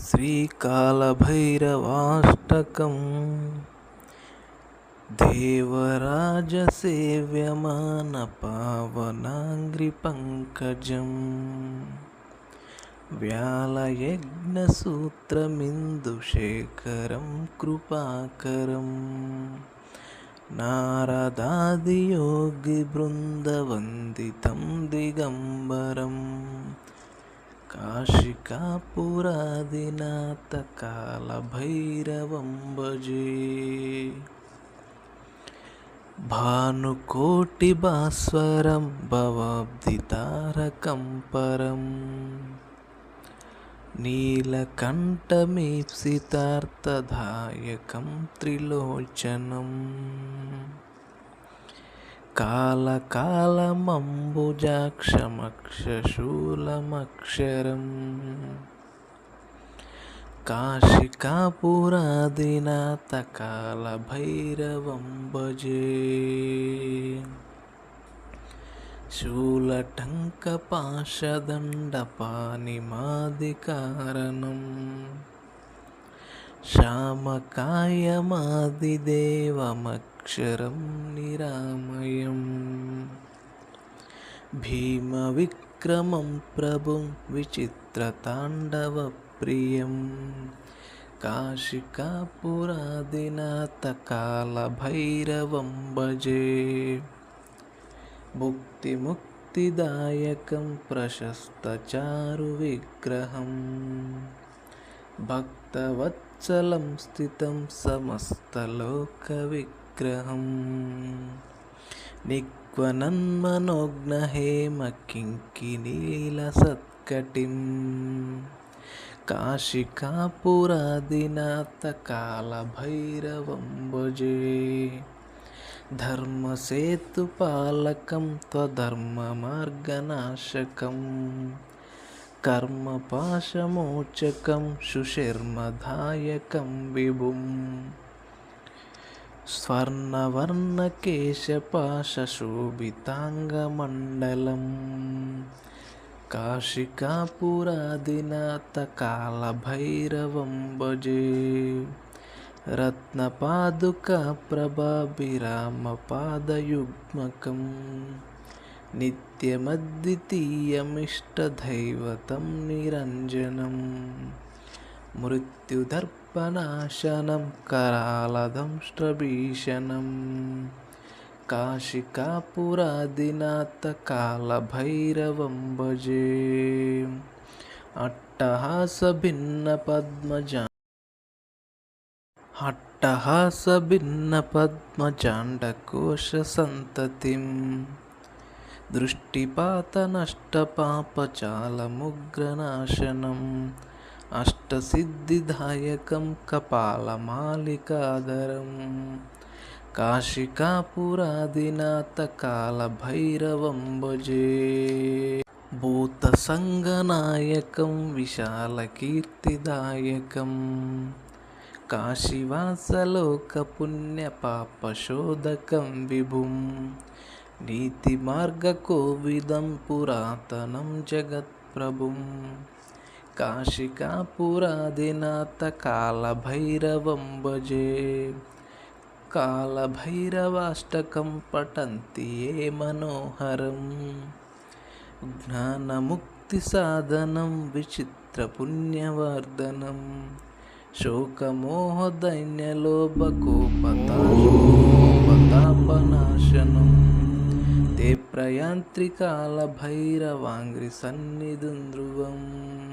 శ్రీకాళభైరవాష్టకం దేవరాజసేవ్యమాన పావనాంగ్రి పంకజం వ్యాళయజ్ఞసూత్రమిందుశేఖరం కృపాకరం నారదాదియోగి బృందవందితం దిగంబరం కాశికాపురాదినాథ కాలభైరవంబజే భానుకోటి భాస్వరం భవాబ్ది తారకం పరం నీలకంఠమీప్సితార్థదాయకం త్రిలోచనం. कालकालमम्बुजाक्षमक्षशूलमक्षरम् काशिकापुरादिनाथकालभैरवं भजे शूलटङ्कपाशदण्डपानिमादिकारणम् श्यामकायमादिदेवमक्षरं निरामयम्। भीमविक्रमं प्रभुं विचित्रताण्डवप्रियं काशिकापुरादिनाथकालभैरवं भजे। मुक्तिमुक्तिदायकं प्रशस्तचारुविग्रहम् చలం స్థితం సమస్తలోక విగ్రహం. నిగ్వనన్మనోగ్నహేమ కింకినీల సత్కటిం. కాశికాపురాదినాథ కాళభైరవంబుజే ధర్మసేతుపాలకం త్వధర్మమార్గనాశకం कर्मपाशमोचकं सुशर्मदायकं विभुं स्वर्णवर्णकेशपाशशोभिताङ्गमण्डलं काशिकापुरादिनाथकालभैरवं भजे। रत्नपादुकाप्रभाभिरामपादयुग्मकम् नित्यमद्वितीयमिष्टदैवतं निरञ्जनं मृत्युदर्पणाशनं करालदंष्ट्रभीषणं। काशिकापुरादिनाथकालभैरवं भजे अट्टहासभिन्नपद्मजा దృష్టిపాత నష్టపాప చాల ముగ్రనాశనం అష్టసిద్ధిదాయకం కపాలమాలికాదరం కాశికాపురాదినాథ కాలభైరవం భజే. భూతసంగనాయకం విశాలకీర్తిదాయకం కాశీవాసలోకపుణ్యపాపశోధకం విభుం. विभुं नीतिमार्गकोविदं पुरातनं जगत्प्रभुं काशिकापुरादिनाथकालभैरवं भजे कालभैरवाष्टकं पठन्ति ये मनोहरं ज्ञानमुक्तिसाधनं विचित्रपुण्यवर्धनं शोकमोहदैन्यलोभकोपतापनाशनं ते प्रयान्त्रिकालभैरवाङ्घ्रिसन्निधं ध्रुवम्